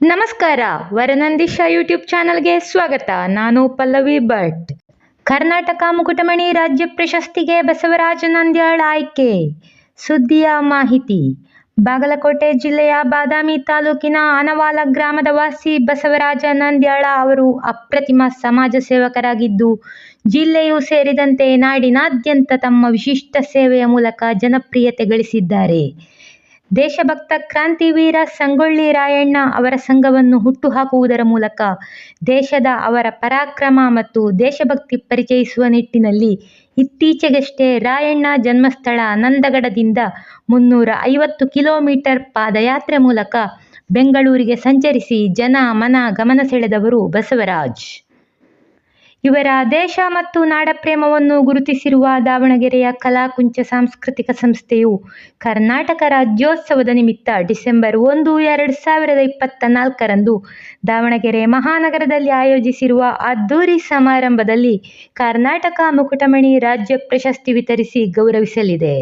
ನಮಸ್ಕಾರ. ವರನಂದಿಶಾ ಯೂಟ್ಯೂಬ್ ಚಾನಲ್ಗೆ ಸ್ವಾಗತ. ನಾನು ಪಲ್ಲವಿ ಭಟ್. ಕರ್ನಾಟಕ ಮುಕುಟಮಣಿ ರಾಜ್ಯ ಪ್ರಶಸ್ತಿಗೆ ಬಸವರಾಜ ನಂದ್ಯಾಳ್ ಆಯ್ಕೆ. ಸುದ್ದಿಯ ಮಾಹಿತಿ. ಬಾಗಲಕೋಟೆ ಜಿಲ್ಲೆಯ ಬಾದಾಮಿ ತಾಲೂಕಿನ ಅನವಾಲ ಗ್ರಾಮದ ವಾಸಿ ಬಸವರಾಜ ನಂದ್ಯಾಳ ಅವರು ಅಪ್ರತಿಮ ಸಮಾಜ ಸೇವಕರಾಗಿದ್ದು, ಜಿಲ್ಲೆಯೂ ಸೇರಿದಂತೆ ನಾಡಿನಾದ್ಯಂತ ತಮ್ಮ ವಿಶಿಷ್ಟ ಸೇವೆಯ ಮೂಲಕ ಜನಪ್ರಿಯತೆ ಗಳಿಸಿದ್ದಾರೆ. ದೇಶಭಕ್ತ ಕ್ರಾಂತಿವೀರ ಸಂಗೊಳ್ಳಿ ರಾಯಣ್ಣ ಅವರ ಸಂಘವನ್ನು ಹುಟ್ಟುಹಾಕುವುದರ ಮೂಲಕ ದೇಶದ ಅವರ ಪರಾಕ್ರಮ ಮತ್ತು ದೇಶಭಕ್ತಿ ಪರಿಚಯಿಸುವ ನಿಟ್ಟಿನಲ್ಲಿ ಇತ್ತೀಚೆಗಷ್ಟೇ ರಾಯಣ್ಣ ಜನ್ಮಸ್ಥಳ ನಂದಗಡದಿಂದ ಮುನ್ನೂರ ಐವತ್ತು ಕಿಲೋಮೀಟರ್ ಪಾದಯಾತ್ರೆ ಮೂಲಕ ಬೆಂಗಳೂರಿಗೆ ಸಂಚರಿಸಿ ಜನ ಮನ ಗಮನ ಸೆಳೆದವರು ಬಸವರಾಜ್. ಇವರ ದೇಶ ಮತ್ತು ನಾಡಪ್ರೇಮವನ್ನು ಗುರುತಿಸಿರುವ ದಾವಣಗೆರೆಯ ಕಲಾಕುಂಚ ಸಾಂಸ್ಕೃತಿಕ ಸಂಸ್ಥೆಯು ಕರ್ನಾಟಕ ರಾಜ್ಯೋತ್ಸವದ ನಿಮಿತ್ತ ಡಿಸೆಂಬರ್ ಒಂದು, ಎರಡು ಸಾವಿರದ ಇಪ್ಪತ್ತ ನಾಲ್ಕರಂದು ದಾವಣಗೆರೆ ಮಹಾನಗರದಲ್ಲಿ ಆಯೋಜಿಸಿರುವ ಅದ್ದೂರಿ ಸಮಾರಂಭದಲ್ಲಿ ಕರ್ನಾಟಕ ಮುಕುಟಮಣಿ ರಾಜ್ಯ ಪ್ರಶಸ್ತಿ ವಿತರಿಸಿ ಗೌರವಿಸಲಿದೆ.